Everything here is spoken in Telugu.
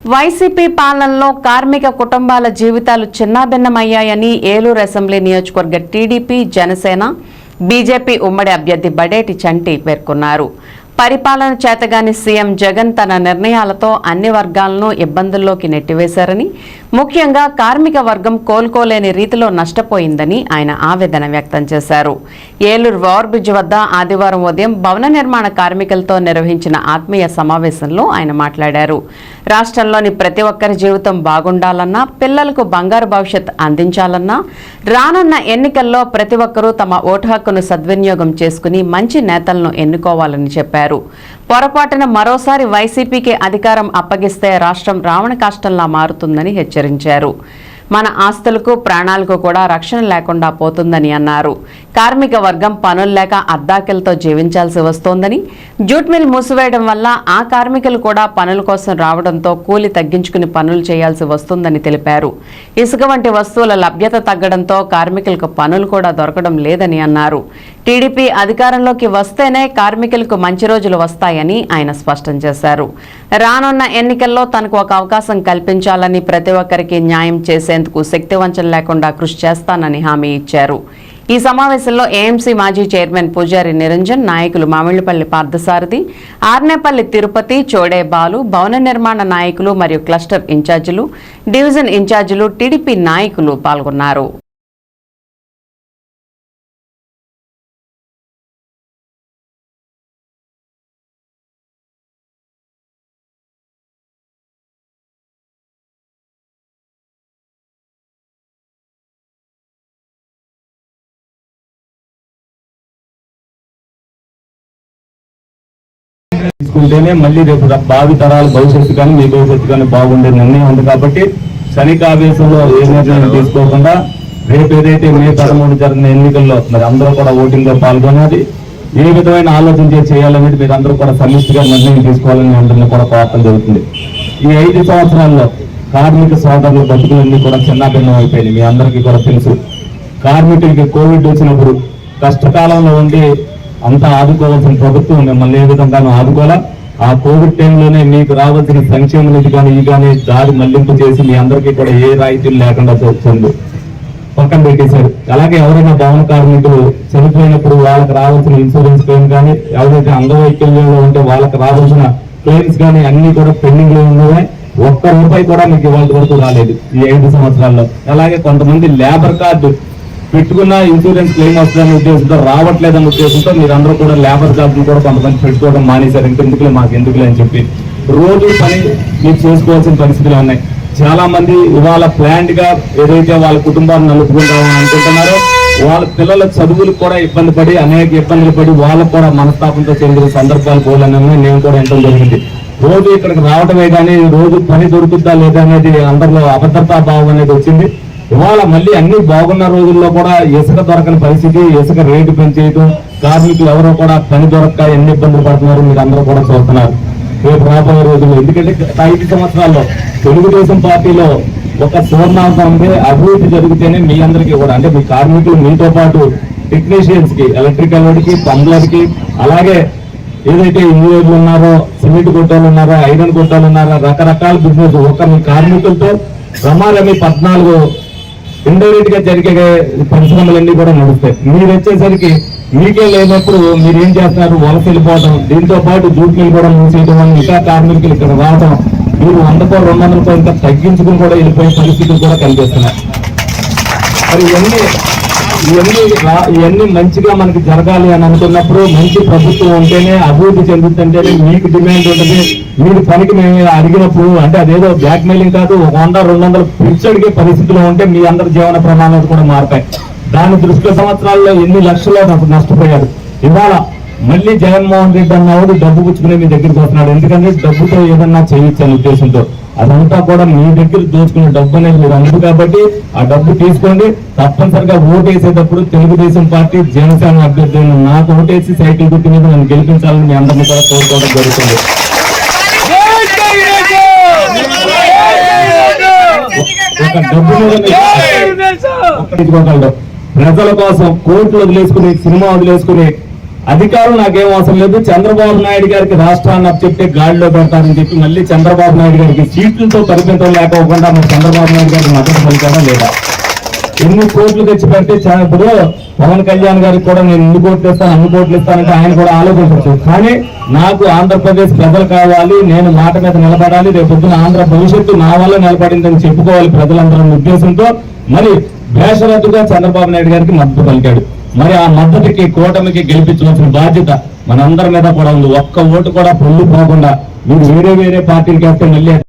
వైసీపీ పాలనలో కార్మిక కుటుంబాల జీవితాలు చిన్నాభిన్నమయ్యాయని ఏలూరు అసెంబ్లీ నియోజకవర్గ టీడీపీ జనసేన బీజేపీ ఉమ్మడి అభ్యర్థి బడేటి చంటి పేర్కొన్నారు. పరిపాలన చేతగాని సీఎం జగన్ తన నిర్ణయాలతో అన్ని వర్గాలను ఇబ్బందుల్లోకి నెట్టివేశారని ముఖ్యంగా కార్మిక వర్గం కోలుకోలేని రీతిలో నష్టపోయిందని ఆయన ఆవేదన వ్యక్తం చేశారు. ఏలూరు ఓవర్ బ్రిడ్జ్ వద్ద ఆదివారం ఉదయం భవన నిర్మాణ కార్మికులతో నిర్వహించిన ఆత్మీయ సమావేశంలో ఆయన మాట్లాడారు. రాష్ట్రంలోని ప్రతి ఒక్కరి జీవితం బాగుండాలన్నా పిల్లలకు బంగారు భవిష్యత్ అందించాలన్నా రానున్న ఎన్నికల్లో ప్రతి ఒక్కరూ తమ ఓటు హక్కును సద్వినియోగం చేసుకుని మంచి నేతలను ఎన్నుకోవాలని చెప్పారు. పొరపాటున మరోసారి వైసీపీకి అధికారం అప్పగిస్తే రాష్ట్రం రావణ కాష్టంలా మారుతుందని హెచ్చరించారు. మన ఆస్తులకు ప్రాణాలకు కూడా రక్షణ లేకుండా పోతుందని అన్నారు. కార్మిక వర్గం పనులు లేక అద్దాకెలతో జీవించాల్సి వస్తోందని జూట్ మిల్ మూసివేయడం వల్ల ఆ కార్మికులు కూడా పనుల కోసం రావడంతో కూలి తగ్గించుకుని పనులు చేయాల్సి వస్తుందని తెలిపారు. ఇసుక వంటి వస్తువుల లభ్యత తగ్గడంతో కార్మికులకు పనులు కూడా దొరకడం లేదని అన్నారు. టీడీపీ అధికారంలోకి వస్తేనే కార్మికులకు మంచి రోజులు వస్తాయని ఆయన స్పష్టం చేశారు. రానున్న ఎన్నికల్లో తనకు ఒక అవకాశం కల్పించాలని ప్రతి ఒక్కరికి న్యాయం చేసేందుకు శక్తివంచన లేకుండా కృషి చేస్తానని హామీ ఇచ్చారు. ఈ సమావేశంలో ఏఎంసీ మాజీ చైర్మన్ పూజారి నిరంజన్ నాయకులు మామిళ్ళపల్లి పార్థసారథి ఆర్నేపల్లి తిరుపతి చోడే బాలు భవన నిర్మాణ నాయకులు మరియు క్లస్టర్ ఇన్ఛార్జీలు డివిజన్ ఇన్ఛార్జీలు టీడీపీ నాయకులు పాల్గొన్నారు. తీసుకుంటేనే మళ్ళీ రేపు భావి తరాల భవిష్యత్తు కానీ మీ భవిష్యత్తు కానీ బాగుండే నిర్ణయం ఉంది కాబట్టి క్షణికావేశంలో ఏ నిర్ణయం తీసుకోకుండా రేపు ఏదైతే మే పదమూడు జరిగిన ఎన్నికల్లో మరి అందరూ కూడా ఓటింగ్లో పాల్గొనాలి. ఏ విధమైన ఆలోచన చేయాలనేది మీరు అందరూ కూడా సమిష్టిగా నిర్ణయం తీసుకోవాలని అందరినీ కూడా కోరటం జరుగుతుంది. ఈ ఐదు సంవత్సరాల్లో కార్మిక సోదరుల బతుకులన్నీ కూడా చిన్నాభిన్నం అయిపోయినాయి. మీ అందరికీ కూడా తెలుసు. కార్మికులకి కోవిడ్ వచ్చినప్పుడు కష్టకాలంలో ఉండి అంతా ఆదుకోవాల్సిన ప్రభుత్వం మిమ్మల్ని ఏ విధంగానూ ఆదుకోవాలా? ఆ కోవిడ్ టైంలోనే మీకు రావాల్సిన సంక్షేమ నిధి కానీ ఈ కానీ దారి మళ్ళింపు చేసి మీ అందరికీ కూడా ఏ రాయితీలు లేకుండా చూస్తుంది పక్కన పెట్టేశారు. అలాగే ఎవరైనా భవన కార్మికులు చనిపోయినప్పుడు వాళ్ళకి రావాల్సిన ఇన్సూరెన్స్ క్లెయిమ్ కానీ ఎవరైతే అంగవైకల్యంలో ఉంటే వాళ్ళకి రావాల్సిన క్లెయిమ్స్ కానీ అన్ని కూడా పెండింగ్లో ఉన్నాయి. ఒక్క రూపాయి కూడా మీకు ఇవాళ వరకు రాలేదు ఈ ఐదు సంవత్సరాల్లో. అలాగే కొంతమంది లేబర్ కార్డు పెట్టుకున్న ఇన్సూరెన్స్ క్లెయిమ్ వస్తుందనే ఉద్దేశంతో రావట్లేదనే ఉద్దేశంతో మీరందరూ కూడా లేబర్ జాబ్ని కూడా కొంతమంది పెట్టుకోవడం మానేశారు. ఇంకెందుకులే మాకు ఎందుకులే అని చెప్పి. రోజు పని మీరు చేసుకోవాల్సిన పరిస్థితులు ఉన్నాయి? చాలా మంది ఇవాళ ప్లాంట్గా ఏదైతే వాళ్ళ కుటుంబాన్ని నలుపుకుంటామని అనుకుంటున్నారో వాళ్ళ పిల్లల చదువులకు కూడా ఇబ్బంది పడి అనేక ఇబ్బందులు పడి వాళ్ళకు కూడా మనస్తాపంతో చెందిన సందర్భాలు పోలనని నేను కూడా ఎంతో జరిగింది. రోజు ఇక్కడికి రావటమే కానీ రోజు పని దొరుకుద్దా లేదా అనేది అందరిలో అభద్రతా భావం అనేది వచ్చింది. ఇవాళ మళ్ళీ అన్ని బాగున్న రోజుల్లో కూడా ఇసుక దొరకని పరిస్థితి ఇసుక రేటు పెంచేయటం కార్మికులు ఎవరో కూడా పని దొరక్క ఎన్ని ఇబ్బందులు పడుతున్నారు మీరు అందరూ కూడా చూస్తున్నారు. రేపు రాబోయే రోజుల్లో ఎందుకంటే ఐదు సంవత్సరాల్లో తెలుగుదేశం పార్టీలో ఒక సువర్ణాంశం ఉంది అభివృద్ధి జరిగితేనే మీ అందరికీ కూడా అంటే మీ కార్మికులు మీతో పాటు టెక్నీషియన్స్కి ఎలక్ట్రికల్ వాడికి పనులకి అలాగే ఏదైతే ఇంజనీర్లు ఉన్నారో సిమెంట్ కొట్టాలు ఉన్నారో ఐరన్ కొట్టాలు ఉన్నారో రకరకాల బిజినెస్ ఒక మీ కార్మికులతో రమారమి పద్నాలుగు ఇండైరెక్ట్గా జరిగే పరిశ్రమలన్నీ కూడా నడుస్తాయి. మీరు వచ్చేసరికి మీకే లేనప్పుడు మీరు ఏం చేస్తున్నారు? వలస వెళ్ళిపోవడం దీంతో పాటు జూట్లు కూడా మూసేయడం ఇంకా కార్మికులు ఇక్కడ రావడం మీరు వందకో రెండు వందలతో ఇంకా తగ్గించుకుని కూడా వెళ్ళిపోయే పరిస్థితులు కూడా కనిపిస్తున్నాయి. మరి ఇవన్నీ ఇవన్నీ ఇవన్నీ మంచిగా మనకి జరగాలి అని అనుకున్నప్పుడు మంచి ప్రభుత్వం ఉంటేనే అభివృద్ధి చెందుతుంటేనే మీకు డిమాండ్ ఉంటుంది. మీరు పనికి మేము అడిగినప్పుడు అంటే అదేదో బ్లాక్ మెయిలింగ్ కాదు ఒక వంద రెండు వందలు పిచ్చడిగే పరిస్థితిలో ఉంటే మీ అందరి జీవన ప్రమాణాలు కూడా మారుతాయి దాని దృష్టి సంవత్సరాల్లో ఎన్ని లక్షల్లో నాకు నష్టపోయారు ఇవాళ మళ్ళీ జగన్మోహన్ రెడ్డి అన్నవాడు డబ్బు పుచ్చుకునే మీ దగ్గరికి వస్తున్నాడు. ఎందుకంటే డబ్బుతో ఏదన్నా చేయొచ్చు అనే ఉద్దేశంతో. అదంతా కూడా మీ దగ్గర దోచుకునే డబ్బు అనేది మీరు అందరు కాబట్టి ఆ డబ్బు తీసుకోండి. తప్పనిసరిగా ఓటు వేసేటప్పుడు తెలుగుదేశం పార్టీ జనసేన అభ్యర్థి అయిన నాకు ఓటేసి సైకిల్ గుర్తు మీద నన్ను గెలిపించాలని మీ అందరినీ కూడా కోరుకోవడం జరుగుతుంది. ఒక డబ్బు మీద మీరు ఒక్కటించుకోగలరు ప్రజల కోసం కోర్టులు వదిలేసుకుని సినిమా వదిలేసుకుని అధికారం నాకేం అవసరం లేదు. చంద్రబాబు నాయుడు గారికి రాష్ట్రాన్ని చెప్తే గాడిలో పెడతారని చెప్పి మళ్ళీ చంద్రబాబు నాయుడు గారికి సీట్లతో పరిమితం లేకపోకుండా మరి చంద్రబాబు నాయుడు గారికి మద్దతు పలికారా లేదా? ఎన్ని కోట్లు తెచ్చి పెడితే ఇప్పుడు పవన్ కళ్యాణ్ గారికి కూడా నేను ఎన్ని కోట్లు ఇస్తాను అన్ని కోట్లు ఇస్తానంటే ఆయన కూడా ఆలోచించవచ్చు. కానీ నాకు ఆంధ్రప్రదేశ్ ప్రజలు కావాలి నేను మాట మీద నిలబడాలి రేపు పొద్దున ఆంధ్ర భవిష్యత్తు నా వల్ల నిలబడిందని చెప్పుకోవాలి ప్రజలందరం ఉద్దేశంతో మరి భేషరద్దుగా చంద్రబాబు నాయుడు గారికి మద్దతు పలికాడు. మరి ఆ మద్దతుకి కూటమికి గెలిపించవలసిన బాధ్యత మనందరి మీద కూడా ఉంది. ఒక్క ఓటు కూడా పొల్లు పోకుండా మీరు వేరే వేరే పార్టీలకి వేస్తే మళ్ళీ